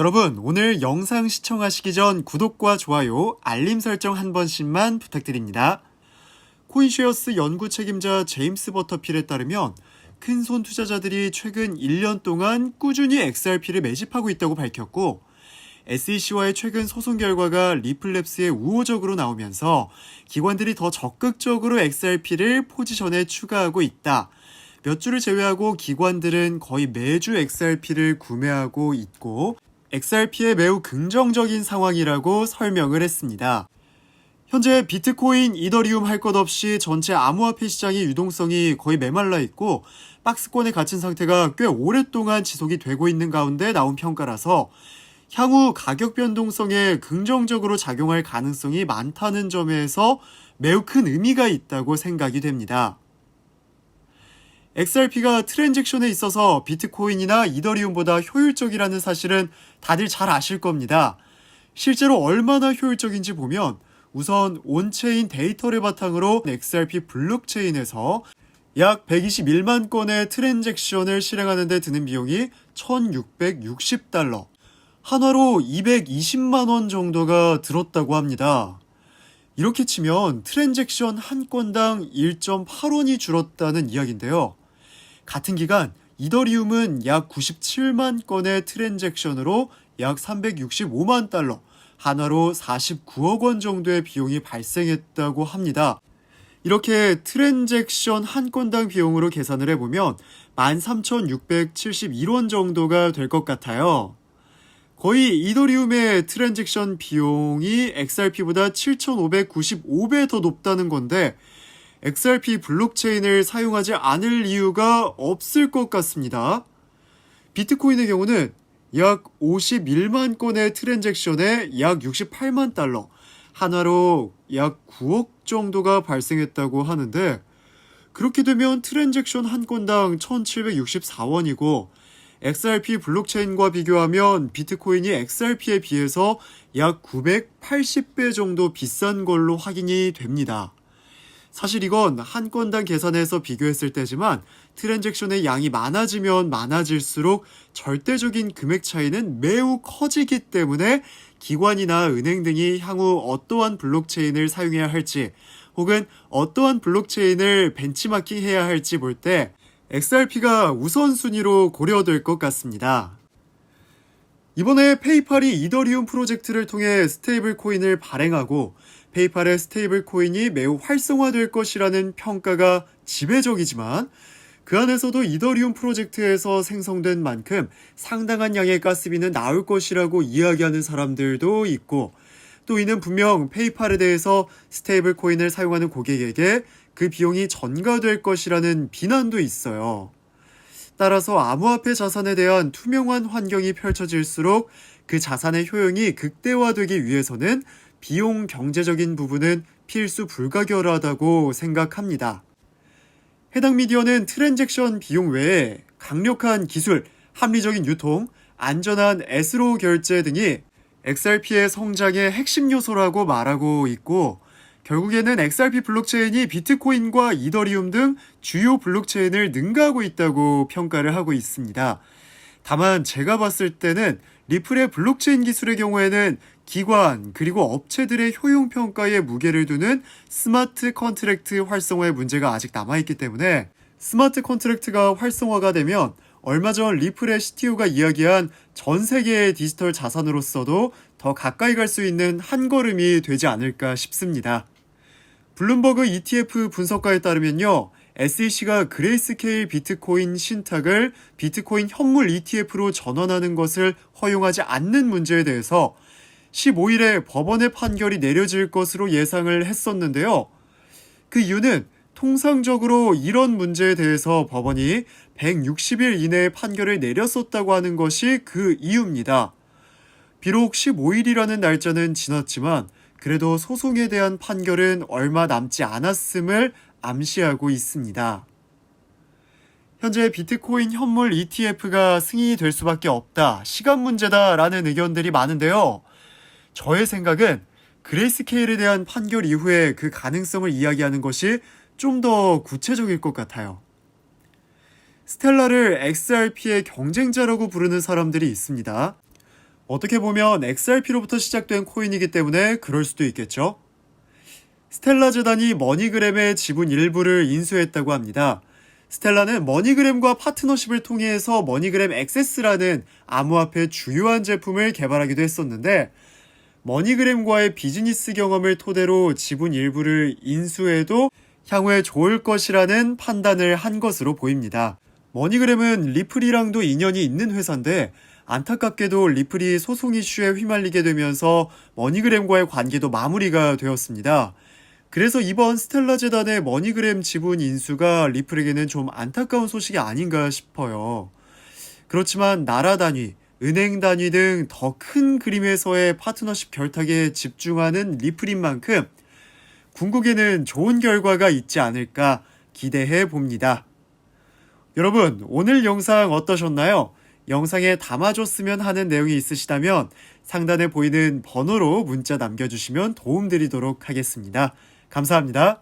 여러분, 오늘 영상 시청하시기 전 구독과 좋아요, 알림 설정 한 번씩만 부탁드립니다. 코인쉐어스 연구 책임자 제임스 버터필에 따르면 큰손 투자자들이 최근 1년 동안 꾸준히 XRP를 매집하고 있다고 밝혔고 SEC와의 최근 소송 결과가 리플랩스에 우호적으로 나오면서 기관들이 더 적극적으로 XRP를 포지션에 추가하고 있다. 몇 주를 제외하고 기관들은 거의 매주 XRP를 구매하고 있고 XRP에 매우 긍정적인 상황이라고 설명을 했습니다. 현재 비트코인, 이더리움 할 것 없이 전체 암호화폐 시장의 유동성이 거의 메말라 있고 박스권에 갇힌 상태가 꽤 오랫동안 지속이 되고 있는 가운데 나온 평가라서 향후 가격 변동성에 긍정적으로 작용할 가능성이 많다는 점에서 매우 큰 의미가 있다고 생각이 됩니다. XRP가 트랜잭션에 있어서 비트코인이나 이더리움보다 효율적이라는 사실은 다들 잘 아실 겁니다. 실제로 얼마나 효율적인지 보면 우선 온체인 데이터를 바탕으로 XRP 블록체인에서 약 121만 건의 트랜잭션을 실행하는 데 드는 비용이 1660달러, 한화로 220만 원 정도가 들었다고 합니다. 이렇게 치면 트랜잭션 한 건당 1.8원이 줄었다는 이야기인데요. 같은 기간 이더리움은 약 97만 건의 트랜잭션으로 약 365만 달러, 한화로 49억 원 정도의 비용이 발생했다고 합니다. 이렇게 트랜잭션 한 건당 비용으로 계산을 해보면 13,671원 정도가 될 것 같아요. 거의 이더리움의 트랜잭션 비용이 XRP보다 7,595배 더 높다는 건데 XRP 블록체인을 사용하지 않을 이유가 없을 것 같습니다. 비트코인의 경우는 약 51만 건의 트랜잭션에 약 68만 달러, 한화로 약 9억 정도가 발생했다고 하는데 그렇게 되면 트랜잭션 한 건당 1764원이고 XRP 블록체인과 비교하면 비트코인이 XRP에 비해서 약 980배 정도 비싼 걸로 확인이 됩니다. 사실 이건 한 건당 계산해서 비교했을 때지만 트랜잭션의 양이 많아지면 많아질수록 절대적인 금액 차이는 매우 커지기 때문에 기관이나 은행 등이 향후 어떠한 블록체인을 사용해야 할지 혹은 어떠한 블록체인을 벤치마킹 해야 할지 볼 때 XRP가 우선순위로 고려될 것 같습니다. 이번에 페이팔이 이더리움 프로젝트를 통해 스테이블 코인을 발행하고 페이팔의 스테이블 코인이 매우 활성화될 것이라는 평가가 지배적이지만 그 안에서도 이더리움 프로젝트에서 생성된 만큼 상당한 양의 가스비는 나올 것이라고 이야기하는 사람들도 있고 또 이는 분명 페이팔에 대해서 스테이블 코인을 사용하는 고객에게 그 비용이 전가될 것이라는 비난도 있어요. 따라서 암호화폐 자산에 대한 투명한 환경이 펼쳐질수록 그 자산의 효용이 극대화되기 위해서는 비용 경제적인 부분은 필수 불가결하다고 생각합니다. 해당 미디어는 트랜잭션 비용 외에 강력한 기술, 합리적인 유통, 안전한 S로 결제 등이 XRP의 성장의 핵심 요소라고 말하고 있고 결국에는 XRP 블록체인이 비트코인과 이더리움 등 주요 블록체인을 능가하고 있다고 평가를 하고 있습니다. 다만 제가 봤을 때는 리플의 블록체인 기술의 경우에는 기관 그리고 업체들의 효용 평가에 무게를 두는 스마트 컨트랙트 활성화의 문제가 아직 남아 있기 때문에 스마트 컨트랙트가 활성화가 되면 얼마 전 리플의 CTO가 이야기한 전 세계의 디지털 자산으로서도 더 가까이 갈 수 있는 한 걸음이 되지 않을까 싶습니다. 블룸버그 ETF 분석가에 따르면요. SEC가 그레이스케일 비트코인 신탁을 비트코인 현물 ETF로 전환하는 것을 허용하지 않는 문제에 대해서 15일에 법원의 판결이 내려질 것으로 예상을 했었는데요. 그 이유는 통상적으로 이런 문제에 대해서 법원이 160일 이내에 판결을 내렸었다고 하는 것이 그 이유입니다. 비록 15일이라는 날짜는 지났지만 그래도 소송에 대한 판결은 얼마 남지 않았음을 암시하고 있습니다. 현재 비트코인 현물 ETF가 승인이 될 수밖에 없다. 시간 문제다 라는 의견들이 많은데요. 저의 생각은 그레이스케일에 대한 판결 이후에 그 가능성을 이야기하는 것이 좀 더 구체적일 것 같아요. 스텔라를 XRP의 경쟁자라고 부르는 사람들이 있습니다. 어떻게 보면 XRP로부터 시작된 코인이기 때문에 그럴 수도 있겠죠. 스텔라 재단이 머니그램의 지분 일부를 인수했다고 합니다. 스텔라는 머니그램과 파트너십을 통해서 머니그램 액세스라는 암호화폐 주요한 제품을 개발하기도 했었는데 머니그램과의 비즈니스 경험을 토대로 지분 일부를 인수해도 향후에 좋을 것이라는 판단을 한 것으로 보입니다. 머니그램은 리플이랑도 인연이 있는 회사인데 안타깝게도 리플이 소송 이슈에 휘말리게 되면서 머니그램과의 관계도 마무리가 되었습니다. 그래서 이번 스텔라 재단의 머니그램 지분 인수가 리플에게는 좀 안타까운 소식이 아닌가 싶어요. 그렇지만 나라 단위, 은행 단위 등 더 큰 그림에서의 파트너십 결탁에 집중하는 리플인 만큼 궁극에는 좋은 결과가 있지 않을까 기대해 봅니다. 여러분, 오늘 영상 어떠셨나요? 영상에 담아줬으면 하는 내용이 있으시다면 상단에 보이는 번호로 문자 남겨주시면 도움드리도록 하겠습니다. 감사합니다.